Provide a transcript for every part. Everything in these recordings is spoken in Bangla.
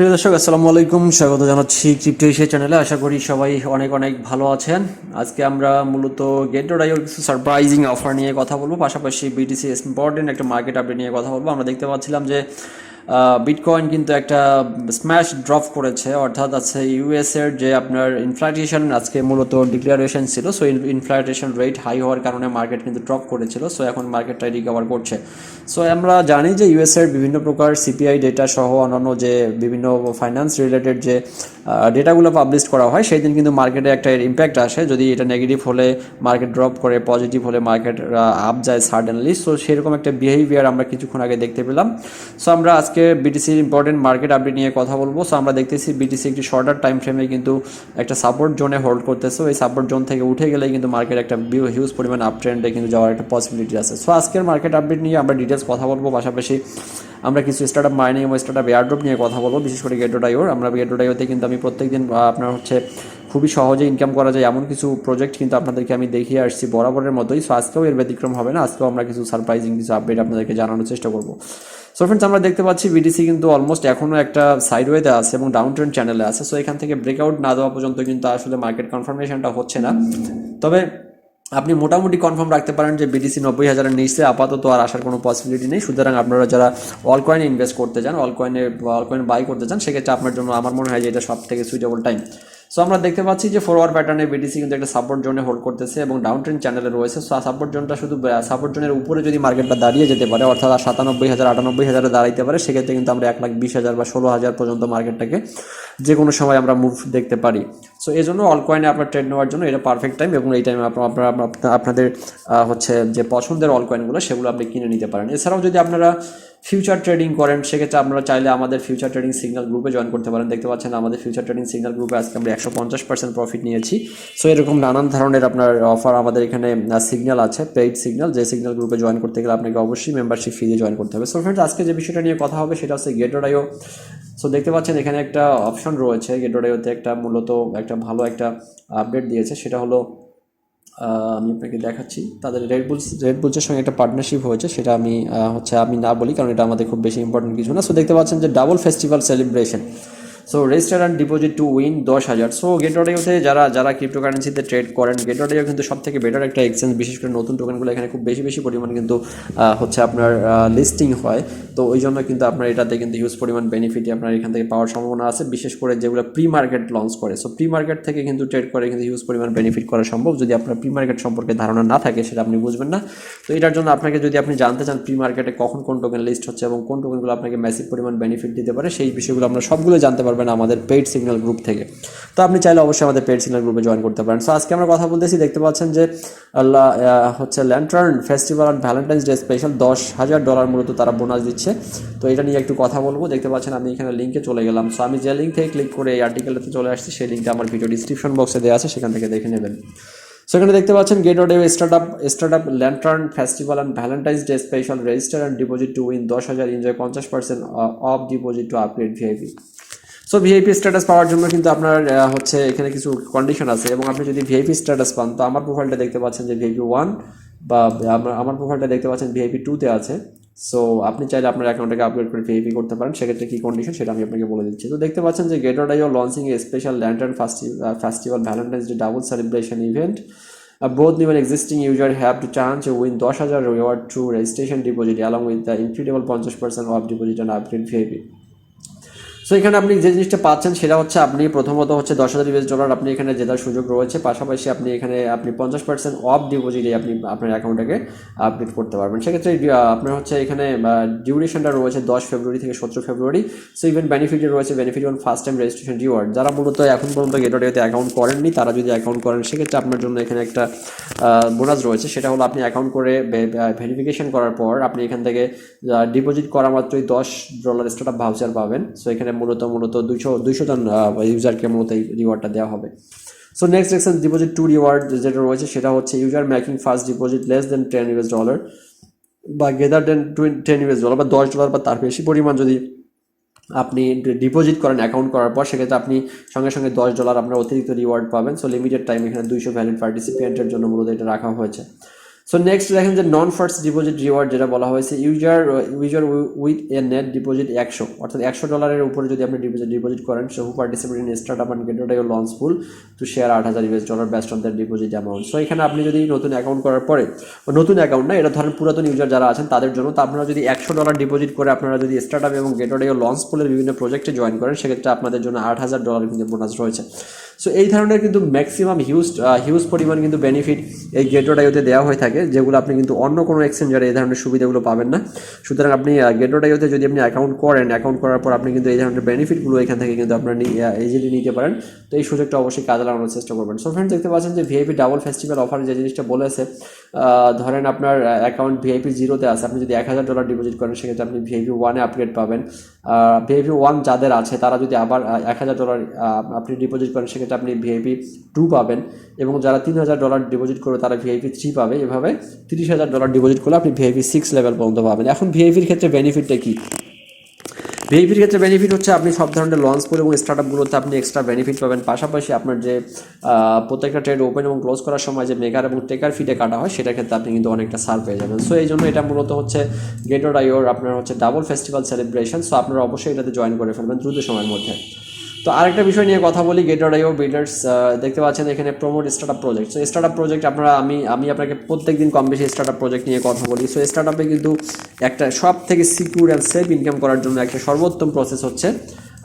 প্রিয় দর্শক, আসসালামু আলাইকুম। স্বাগত জানাচ্ছি ক্রিপ্টো এশিয়া চ্যানেলে আশা করি সবাই অনেক অনেক ভালো আছেন। আজকে আমরা মূলত গেট ডাইওর কিছু সারপ্রাইজিং অফার নিয়ে কথা বলব। পাশাপাশি বিটিসি ইম্পর্টেন্ট একটা মার্কেট আপডেট নিয়ে কথা বলব। আমরা দেখতে পাচ্ছিলাম যে বিটকয়েন কিন্তু একটা স্ম্যাশ ড্রপ করেছে, অর্থাৎ আছে ইউএস এর যে আপনার ইনফ্লেটেশন আজকে মূলত ডিক্লারেশন ছিল সো ইনফ্লেটেশন রেট হাই হওয়ার কারণে মার্কেট কিন্তু ড্রপ করেছিল সো এখন মার্কেটটা রিকভার করছে। সো আমরা জানি যে ইউএস এর বিভিন্ন প্রকার সিপিআই ডেটা সহ অন্যান্য যে বিভিন্ন ফাইন্যান্স রিলেটেড যে ডেটাগুলো পাবলিশ করা হয়, সেই দিন কিন্তু মার্কেটে একটা ইম্প্যাক্ট আসে, যদি এটা নেগেটিভ হলে মার্কেট ড্রপ করে পজিটিভ হলে মার্কেট আপ যায় সাডেনলি সো সেরকম একটা বিহেভিয়ার আমরা কিছুক্ষণ আগে দেখতে পেলাম। সো আমরা আজকে বিটিসির ইম্পর্টেন্ট মার্কেট আপডেট নিয়ে কথা বলব। সো আমরা দেখতেছি বিটিসি একটি শর্টার টাইম ফ্রেমে কিন্তু একটা সাপোর্ট জোনে হোল্ড করতেছে। ওই সাপোর্ট জোন থেকে উঠে গেলে কিন্তু মার্কেট একটা হিউজ পরিমাণ আপ ট্রেন্ডে কিন্তু যাওয়ার একটা পসিবিলিটি আছে। সো আজকের মার্কেট আপডেট নিয়ে আমরা ডিটেলস কথা বলব। পাশাপাশি আমরা কিছু স্টার্টআপ মাইনিং এবং স্টার্টআপ এয়ারড্রপ নিয়ে কথা বলব, বিশেষ করে গেটোডাইওর আমরা গেটোডাইওতে কিন্তু আমি প্রত্যেকদিন আপনার হচ্ছে খুবই সহজে ইনকাম করা যায়। এমন কিছু প্রজেক্ট কিন্তু আপনাদেরকে আমি দেখিয়ে আসছি বরাবরের মতোই। সো আজকেও এর ব্যতিক্রম হবে না। আজকেও আমরা কিছু সারপ্রাইজিং কিছু আপডেট আপনাদেরকে জানানোর চেষ্টা করব। সো ফ্রেন্ডস আমরা দেখতে পাচ্ছি বিডিসি কিন্তু অলমোস্ট এখনও একটা সাইডওয়েতে আছে এবং ডাউন ট্রেন্ড চ্যানেলে আছে। সো এখান থেকে ব্রেকআউট না দেওয়া পর্যন্ত কিন্তু আসলে মার্কেট কনফার্মেশনটা হচ্ছে না। তবে আপনি মোটামুটি কনফার্ম রাখতে পারেন যে বিডিসি নব্বই হাজারের নিচে আপাতত আর আসার কোনো পসিবিলিটি নেই। সুতরাং আপনারা যারা অল কয়েনে ইনভেস্ট করতে চান অল কয়েনে অল কয়েন বাই করতে চান, সেক্ষেত্রে আপনার জন্য আমার মনে হয় যে এটা সব থেকে সুইটেবল টাইম সো আমরা দেখতে পাচ্ছি যে ফরওয়ার্ড প্যাটার্নে বিটিসি কিন্তু একটা সাপোর্ট জোনে হোল্ড করতেছে এবং ডাউন ট্রেন চ্যানেলে রয়েছে। সো সাপোর্ট জোনটা শুধু সাপোর্ট জোনের উপরে যদি মার্কেটটা দাঁড়িয়ে যেতে পারে, অর্থাৎ সাতানব্বই হাজার, আটানব্বই হাজারে দাঁড়াইতে পারে, সেক্ষেত্রে কিন্তু আমরা এক লাখ বিশ হাজার বা ষোলো হাজার পর্যন্ত মার্কেটটাকে যে কোনো সময় আমরা মুভ দেখতে পারি। সো এই জন্য অল কয়েনে আপনার ট্রেড নেওয়ার জন্য এটা পারফেক্ট টাইম এবং এই টাইমে আপনারা আপনাদের হচ্ছে যে পছন্দের অল কয়েনগুলো সেগুলো আপনি কিনে নিতে পারেন। এছাড়াও যদি আপনারা ফিউচার ট্রেডিং করেন, সেক্ষেত্রে আপনারা চাইলে আমাদের ফিউচার ট্রেডিং সিগনাল গ্রুপে জয়েন করতে পারেন। দেখতে পাচ্ছেন আমাদের ফিউচার ট্রেডিং সিগনাল গ্রুপে আজকে আমরা একশো পঞ্চাশ পার্সেন্ট প্রফিট নিয়েছি। সো এরকম নানান ধরনের আপনার অফার আমাদের এখানে সিগনাল আছে পেইড সিগনাল যে সিগনাল গ্রুপে জয়েন করতে গেলে আপনাকে অবশ্যই মেম্বারশিপ ফি দিয়ে জয়েন করতে হবে। সো ফ্রেন্ডস আজকে যে বিষয়টা নিয়ে কথা হবে সেটা হচ্ছে গেটোডাইও সো দেখতে পাচ্ছেন এখানে একটা অপশন রয়েছে। গেটোডাইওতে একটা মূলত একটা ভালো একটা আপডেট দিয়েছে, সেটা হলো আমি আপনাকে দেখাচ্ছি। তাদের রেড বুলস রেড বুলসের সঙ্গে একটা পার্টনারশিপ হয়েছে, সেটা আমি হচ্ছে আমি না বলি, কারণ এটা আমাদের খুব বেশি ইম্পর্টেন্ট কিছু না। সো দেখতে পাচ্ছেন যে double festival celebration so register and deposit to win দশ হাজার। সো গেটওডেওতে যারা যারা ক্রিপ্টোকারেন্সিতে ট্রেড করেন গেটওডেও কিন্তু সব থেকে বেটার একটা এক্সচেঞ্জ বিশেষ করে নতুন টোকেনগুলো এখানে খুব বেশি বেশি পরিমাণ কিন্তু হচ্ছে আপনার লিস্টিং হয়। তো ওই জন্য কিন্তু আপনার এটাতে কিন্তু হিউজ পরিমাণ বেনিফিটই আপনার এখান থেকে পাওয়ার সম্ভাবনা আছে। বিশেষ করে যেগুলো প্রি মার্কেট লঞ্চ করে। সো প্রি মার্কেট থেকে কিন্তু ট্রেড করে কিন্তু হিউজ পরিমাণ বেনিফিট করা সম্ভব। যদি আপনার প্রি মার্কেট সম্পর্কে ধারণা না থাকে, সেটা আপনি বুঝবেন না। তো এটার জন্য আপনাকে যদি আপনি জানতে চান প্রি মার্কেটে কখন কোন টোকেন লিস্ট হচ্ছে এবং কোন টোকেনগুলো আপনাকে ম্যাসিভ পরিমাণ বেনিফিট দিতে পারে, সেই বিষয়গুলো আমরা সবগুলো জানতে পারবেন আমাদের পেইড সিগন্যাল গ্রুপ থেকে। তো আপনি চাইলে অবশ্যই আমাদের পেইড সিগন্যাল গ্রুপে জয়েন করতে পারেন। সো আজকে আমরা কথা বলতেছি, দেখতে পাচ্ছেন যে হচ্ছে lantern festival and valentine's day special দশ হাজার ডলার মূলত তারা বোনাস দিচ্ছে। তো এটা নিয়ে একটু কথা বলব। দেখতে পাচ্ছেন আমি এখানে লিঙ্কে চলে গেলাম। সো আমি যে লিঙ্ক থেকে ক্লিক করে এই আর্টিকেলটাতে চলে আসছি, সেই লিঙ্কটা আমার ভিডিও ডিসক্রিপশন বক্সে দেওয়া আছে, সেখান থেকে দেখে নেবেন। সেখানে দেখতে পাচ্ছেন Gate io startup lantern festival and valentine's day special register and deposit to win দশ হাজার এনজয় পঞ্চাশ percent off deposit to upgrade VIP so VIP status পাওয়ার জন্য কিন্তু আপনার হচ্ছে এখানে কিছু কন্ডিশন আছে। এবং আপনি যদি ভিআইপি স্ট্যাটাস পান তো আমার প্রোফাইলটা দেখতে পাচ্ছেন যে ভিআইপি ওয়ান বা আমার প্রোফাইলটা দেখতে পাচ্ছেন ভিআইপি টুতে আছে। সো আপনি চাইলে আপনার অ্যাকাউন্টটাকে আপগ্রেড করে ভিআইপি করতে পারেন। সেক্ষেত্রে কী কন্ডিশন সেটা আমি আপনাকে বলে দিচ্ছি। তো দেখতে পাচ্ছেন যে গেটোডাইও launching a special lantern festival valentine's day double celebration event Uh, both new and existing user have to chance to win 10000 reward through registration deposit along with the incredible 50% off deposit and upgrade VIP. So এখানে আপনি যে জিনিসটা পাচ্ছেন সেটা হচ্ছে আপনি প্রথমত হচ্ছে দশ হাজার ইউএস ডলার আপনি এখানে জেতার সুযোগ রয়েছে। পাশাপাশি আপনি এখানে আপনি পঞ্চাশ পার্সেন্ট অফ ডিপোজিটে আপনি আপনার অ্যাকাউন্টটাকে আপডেট করতে পারবেন। সেক্ষেত্রে আপনার হচ্ছে এখানে ডিউরেশনটা রয়েছে দশ ফেব্রুয়ারি থেকে সতেরো ফেব্রুয়ারি সো ইভেন বেনিফিট রয়েছে benefit on first time registration reward যারা মূলত এখন পর্যন্ত গেটওয়েতে অ্যাকাউন্ট করেননি, তারা যদি অ্যাকাউন্ট করেন, সেক্ষেত্রে আপনার জন্য এখানে একটা বোনাস রয়েছে। সেটা হলো আপনি অ্যাকাউন্ট করে ভেরিফিকেশন করার পর আপনি এখান থেকে ডিপোজিট করা মাত্রই দশ ডলার স্টার্ট আপ ভাউচার পাবেন। সো এখানে মূলত মূলত দুইশো দুইশো জন ইউজারকে মূলত এই রিওয়ার্ডটা দেওয়া হবে। So next section deposit to reward যেটা রয়েছে, সেটা হচ্ছে user making first deposit less than ten US dollar বা greater than ten US dollar বা দশ ডলার বা তার বেশি পরিমাণ যদি আপনি ডিপোজিট করেন অ্যাকাউন্ট করার পর, সেক্ষেত্রে আপনি সঙ্গে সঙ্গে দশ ডলার আপনার অতিরিক্ত রিওয়ার্ড পাবেন। সো লিমিটেড টাইম এখানে দুইশো ভ্যালিড পার্টিসিপেন্টের জন্য মূলত এটা রাখা হয়েছে। সো নেক্সট দেখেন যে নন ফার্স্ট ডিপোজিট রিওয়ার্ড যেটা বলা হয়েছে user user with a net deposit একশো। অর্থাৎ একশো ডলারের উপরে যদি আপনি ডিপোজিট ডিপোজিট করেন so who participate in startup and Gate io launch pool to share আট হাজার US dollar based on their deposit amount so এখানে আপনি যদি নতুন অ্যাকাউন্ট করার পরে নতুন অ্যাকাউন্ট না, এটা ধরেন পুরাতন ইউজার যারা আছেন, তাদের জন্য তো আপনারা যদি একশো ডলার ডিপোজিট করে আপনারা যদি স্টার্ট আপ এবং গেট ওটাই লঞ্চ ফুলের বিভিন্ন প্রজেক্টে জয়েন করেন, সেক্ষেত্রে আপনাদের জন্য আট হাজার ডলার কিন্তু বোনাস রয়েছে। সো এই ধরনের কিন্তু ম্যাক্সিমাম হিউজ হিউজ পরিমাণ কিন্তু বেনিফিট এই গেটোডাইওতে দেওয়া হয়ে থাকে। যেগুলো আপনি কিন্তু অন্য কোনো এক্সচেঞ্জারে এই ধরনের সুবিধাগুলো পাবেন না। সুতরাং আপনি গেটোডাইওতে যদি আপনি অ্যাকাউন্ট করেন অ্যাকাউন্ট করার পর আপনি কিন্তু এই ধরনের বেনিফিটগুলো এখান থেকে কিন্তু আপনারা ইজিলি নিতে পারেন। তো এই সুযোগটা অবশ্যই কাজে লাগানোর চেষ্টা করবেন। সো ফ্রেন্ড দেখতে পাচ্ছেন যে ভিআইপি ডাবল ফেস্টিভ্যাল অফার যে জিনিসটা বলেছে ধরেন আপনার অ্যাকাউন্ট ভিআইপি জিরোতে আছে। আপনি যদি এক হাজার ডলার ডিপোজিট করেন, সেক্ষেত্রে আপনি ভিআইপি ওয়ানে আপগ্রেড পাবেন। ভিআইপি ওয়ান যাদের আছে, তারা যদি আবার এক হাজার ডলার আপনি ডিপোজিট করেন, সেক্ষেত্রে আপনি ভিআইপি টু পাবেন। এবং যারা তিন হাজার ডলার ডিপোজিট করবে তারা ভিআইপি থ্রি পাবে। এভাবে তিরিশ হাজার ডলার ডিপোজিট করলে আপনি ভিআইপি সিক্স লেভেল পর্যন্ত পাবেন। এখন ভিআইপির ক্ষেত্রে বেনিফিটটা কী? ভিআইপির ক্ষেত্রে বেনিফিট হচ্ছে আপনি সব ধরনের লঞ্চ করে এবং স্টার্ট আপগুলোতে আপনি এক্সট্রা বেনিফিট পাবেন। পাশাপাশি আপনার যে প্রত্যেকটা ট্রেড ওপেন এবং ক্লোজ করার সময় যে মেকার এবং টেকার ফিটে কাটা হয়, সেটার ক্ষেত্রে আপনি কিন্তু অনেকটা সার পেয়ে যাবেন। সো এই জন্য এটা মূলত হচ্ছে গেটর আইওর আপনার হচ্ছে ডাবল ফেস্টিভ্যাল সেলিব্রেশন সো আপনারা অবশ্যই এটাতে জয়েন করে ফেলবেন দ্রুত সময়ের মধ্যে। তো আরেকটা বিষয় নিয়ে কথা বলি গেটর আইও বিল্ডার্স দেখতে পাচ্ছেন এখানে promote startup project so startup project আপনারা, আমি আমি আপনাকে প্রত্যেক দিন কম বেশি স্টার্ট আপ প্রজেক্ট নিয়ে কথা বলি। সো স্টার্ট আপে কিন্তু একটা সব থেকে সিকিউর অ্যান্ড সেফ ইনকাম করার জন্য একটা সর্বোত্তম প্রসেস হচ্ছে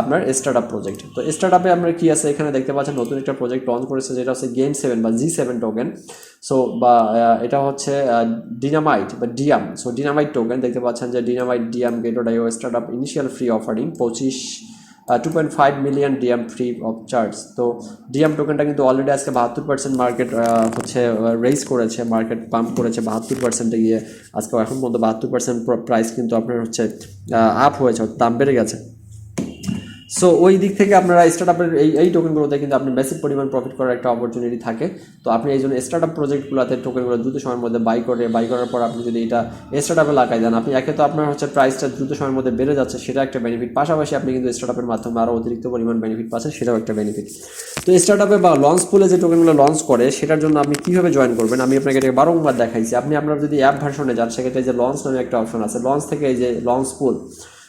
আপনার স্টার্ট আপ প্রজেক্ট তো স্টার্ট আপে আপনার কি আছে? এখানে দেখতে পাচ্ছেন নতুন একটা প্রজেক্ট লঞ্চ করেছে, যেটা হচ্ছে গেম সেভেন বা জি সেভেন টোকেন সো বা এটা হচ্ছে ডিনামাইট বা ডিয়াম সো ডিনামাইট টোকেন দেখতে পাচ্ছেন যে ডিনামাইট ডিয়াম গেটো startup initial free offering পঁচিশ two point five million DM free of charge তো ডিএম টোকেনটা কিন্তু অলরেডি আজকে বাহাত্তর পার্সেন্ট মার্কেট হচ্ছে রেজ করেছে মার্কেট পাম্প করেছে বাহাত্তর পার্সেন্টে গিয়ে। আজকে এখন পর্যন্ত বাহাত্তর পার্সেন্ট প্রাইস কিন্তু আপনার হচ্ছে আপ হয়েছে দাম বেড়ে গেছে। সো ওই দিক থেকে আপনারা স্টার্ট আপের এই এই টোকেনগুলোতে কিন্তু আপনি বেসিক পরিমাণ প্রফিট করার একটা অপরচুনিটি থাকে। তো আপনি এই জন্য স্টার্ট আপ প্রজেক্টগুলোতে টোকেনগুলো দ্রুত সময়ের মধ্যে বাই করে বাই করার পর আপনি যদি এটা স্টার্ট আপে লাগাই দেন, আপনি একে তো আপনার হচ্ছে প্রাইসটা দ্রুত সময়ের মধ্যে বেড়ে যাচ্ছে সেটা একটা বেনিফিট পাশাপাশি আপনি কিন্তু স্টার্ট আপের মাধ্যমে আরও অতিরিক্ত পরিমাণ বেনিফিট পাচ্ছেন, সেটাও একটা বেনিফিট তো স্টার্ট আপে বা লঞ্চ পুলে যে টোকেনগুলো লঞ্চ করে, সেটার জন্য আপনি কীভাবে জয়েন করবেন? আমি আপনাকে এটা বারংবার দেখাইছি। আপনি আপনার যদি অ্যাপ ভার্সনে যান, সেক্ষেত্রে যে লঞ্চ নামে একটা অপশন আছে। লঞ্চ থেকে এই যে লঞ্চ পুল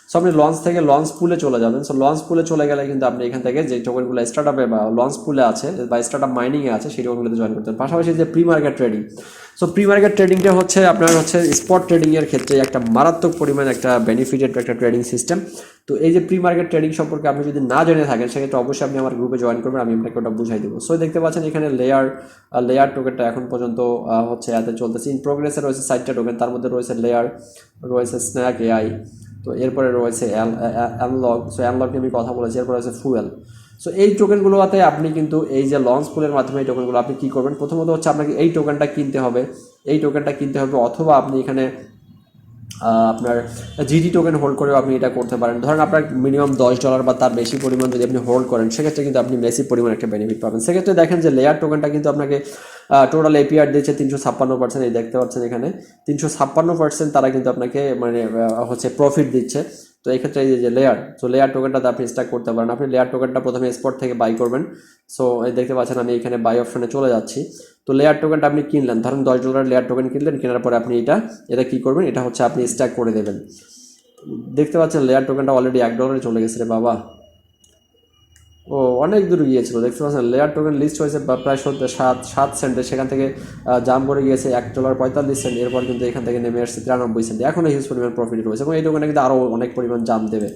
সো আপনি লঞ্চ থেকে লঞ্চ পুলে চলে যাবেন। সো লঞ্চ পুলে চলে গেলে কিন্তু আপনি এখান থেকে যে টোকেনগুলো স্টার্ট আপে বা লঞ্চ পুলে আছে বা স্টার্ট আপ মাইনিংয়ে আছে, সেই টোকেনগুলোতে জয়েন করতে পাশাপাশি যে pre market trading so pre market ট্রেডিংটা হচ্ছে আপনার হচ্ছে স্পট ট্রেডিংয়ের ক্ষেত্রে একটা মারাত্মক পরিমাণ একটা বেনিফিটেড একটা ট্রেডিং সিস্টেম তো এই যে প্রি মার্কেট ট্রেডিং সম্পর্কে আপনি যদি না জেনে থাকেন, সেক্ষেত্রে অবশ্যই আপনি আমার গ্রুপে জয়েন করবেন, আমি আপনাকে ওটা বুঝাই দেবো। সো দেখতে পাচ্ছেন এখানে লেয়ার লেয়ার টোকেনটা এখন পর্যন্ত হচ্ছে এতে চলতেছে। ইন প্রোগ্রেসে রয়েছে সাইটটা টোকেন তার মধ্যে রয়েছে লেয়ার রয়েছে স্ন্যাক এআই তো এরপরে রয়েছে অ্যানলগ সো অ্যানলগ নিয়ে আমি কথা বলেছি। এরপরে রয়েছে ফুয়েল। সো এই টোকেনগুলোতে আপনি কিন্তু এই যে লঞ্চ পুলের মাধ্যমে এই টোকেনগুলো আপনি কী করবেন? প্রথমত হচ্ছে আপনাকে এই টোকেনটা কিনতে হবে। এই টোকেনটা কিনতে হবে অথবা আপনি এখানে আপনার জিডি টোকেন হোল্ড করেও আপনি এটা করতে পারেন। ধরেন আপনার মিনিমাম দশ ডলার বা তার বেশি পরিমাণ যদি আপনি হোল্ড করেন, সেক্ষেত্রে কিন্তু আপনি বেশি পরিমাণ একটা বেনিফিট পাবেন। সেক্ষেত্রে দেখেন যে লেয়ার টোকেনটা কিন্তু আপনাকে টোটাল এপিআর দিয়েছে তিনশো ছাপ্পান্ন পার্সেন্ট এই দেখতে পাচ্ছেন এখানে। তিনশো ছাপ্পান্ন পার্সেন্ট তারা কিন্তু আপনাকে মানে হচ্ছে প্রফিট দিচ্ছে। তো এই ক্ষেত্রে এই যে লেয়ার তো লেয়ার টোকেনটা আপনি স্টাক করতে পারেন। আপনি লেয়ার টোকেনটা প্রথমে স্পট থেকে বাই করবেন। সো এই দেখতে পাচ্ছেন আমি এখানে বাই অপশনে চলে যাচ্ছি। তো লেয়ার টোকেনটা আপনি কিনলেন, ধরুন দশ ডলার লেয়ার টোকেন কিনলেন, কেনার পরে আপনি এটা এটা কী করবেন? এটা হচ্ছে আপনি স্ট্যাক করে দেবেন। দেখতে পাচ্ছেন লেয়ার টোকেনটা অলরেডি এক ডলারে চলে গেছে রে বাবা। ও অনেক দূর গিয়েছিল, দেখতে পাচ্ছেন লেয়ার টোকেন লিস্ট হয়েছে প্রায় সত্য, সাত সাত সেন্টে সেখান থেকে জাম করে গিয়েছে এক ডলার পঁয়তাল্লিশ সেন্ট এরপর কিন্তু এখান থেকে নেমে আসছে তিরানব্বই সেন্ট এখন হিউজ পরিমাণ প্রফিট রয়েছে এবং এই টোকেনে কিন্তু আরও অনেক পরিমাণ জাম দেবে।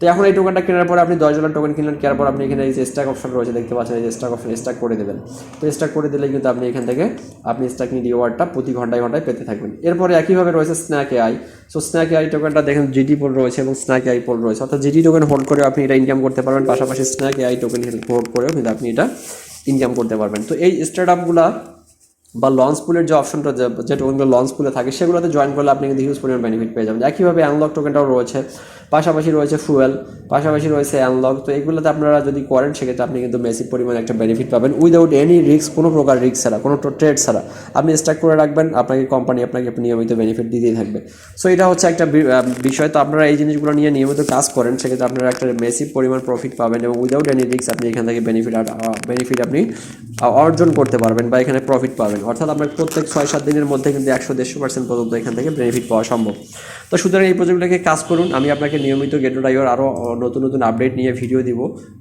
তো এখন এই টোকেনটা কেনার পরে আপনি দশ ডলার টোকেন কিনলেন, কেনার পর আপনি এখানে এই যে স্ট্যাক অপশন রয়েছে, দেখতে পাচ্ছেন এই যে স্ট্যাক অপশন স্ট্যাক করে দেবেন তো স্ট্যাক করে দিলে কিন্তু আপনি এখান থেকে আপনি স্ট্যাকিং রিওয়ার্ডটা প্রতি ঘন্টায় ঘন্টায় পেতে থাকবেন। এরপরে একইভাবে রয়েছে snack AI so snack AI টোকেনটা দেখেন জিডি পোল রয়েছে এবং স্ন্যাক এআই পোল রয়েছে। অর্থাৎ জিডি টোকেন হোল্ড করে আপনি এটা ইনকাম করতে পারবেন, পাশাপাশি স্ন্যাক এআই টোকেন হোল্ড করেও কিন্তু আপনি এটা ইনকাম করতে পারবেন। তো এই স্টার্ট আপগুলা বা লঞ্চ পুলের যে অপশনটা যে টোকেনগুলো লঞ্চ পুলে থাকে, সেগুলোতে জয়েন করলে আপনি কিন্তু হিউজ পরিমাণ বেনিফিট পেয়ে যাবেন। একইভাবে অ্যানলক টোকেনটাও রয়েছে, পাশাপাশি রয়েছে ফুয়েল পাশাপাশি রয়েছে অ্যানলক তো এগুলোতে আপনারা যদি করেন, সেক্ষেত্রে আপনি কিন্তু মেসিভ পরিমাণে একটা বেনিফিট পাবেন। উইদাউট এনি রিস্ক কোনো প্রকার রিস্ক ছাড়া, কোনো ট্রেড ছাড়া। আপনি স্টার্ট করে রাখবেন, আপনাকে কোম্পানি আপনাকে নিয়মিত বেনিফিট দিতেই থাকবে। সো এটা হচ্ছে একটা বিষয়। তো আপনারা এই জিনিসগুলো নিয়ে নিয়মিত কাজ করেন, সেক্ষেত্রে আপনারা একটা মেসিভ পরিমাণ প্রফিট পাবেন এবং উইদাউট এনি রিস্ক আপনি এখান থেকে বেনিফিট বেনিফিট আপনি অর্জন করতে পারবেন বা এখানে প্রফিট পাবেন। অর্থাৎ আপনার প্রত্যেক ছয় সাত দিনের মধ্যে কিন্তু একশো দেড়শো পার্সেন্ট পর্যন্ত এখান থেকে বেনিফিট পাওয়া সম্ভব। তো সুতরাং এই প্রজেক্টটাকে কাজ করুন। আমি আপনাকে নিয়মিত গেটো ড্রাইভার আরও নতুন নতুন আপডেট নিয়ে ভিডিও দিব।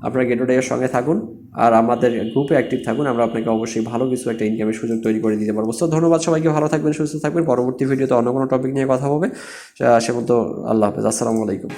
আপনার গেটো ড্রাইভার সঙ্গে থাকুন আর আমাদের গ্রুপে অ্যাক্টিভ থাকুন। আমরা আপনাকে অবশ্যই ভালো কিছু একটা ইনকামের সুযোগ তৈরি করে দিতে পারব। তো ধন্যবাদ সবাইকে। ভালো থাকবেন, সুস্থ থাকবেন। পরবর্তী ভিডিওতে অন্য কোনো টপিক নিয়ে কথা হবে। সে মতো আল্লাহ হাফেজ। আসসালামু আলাইকুম।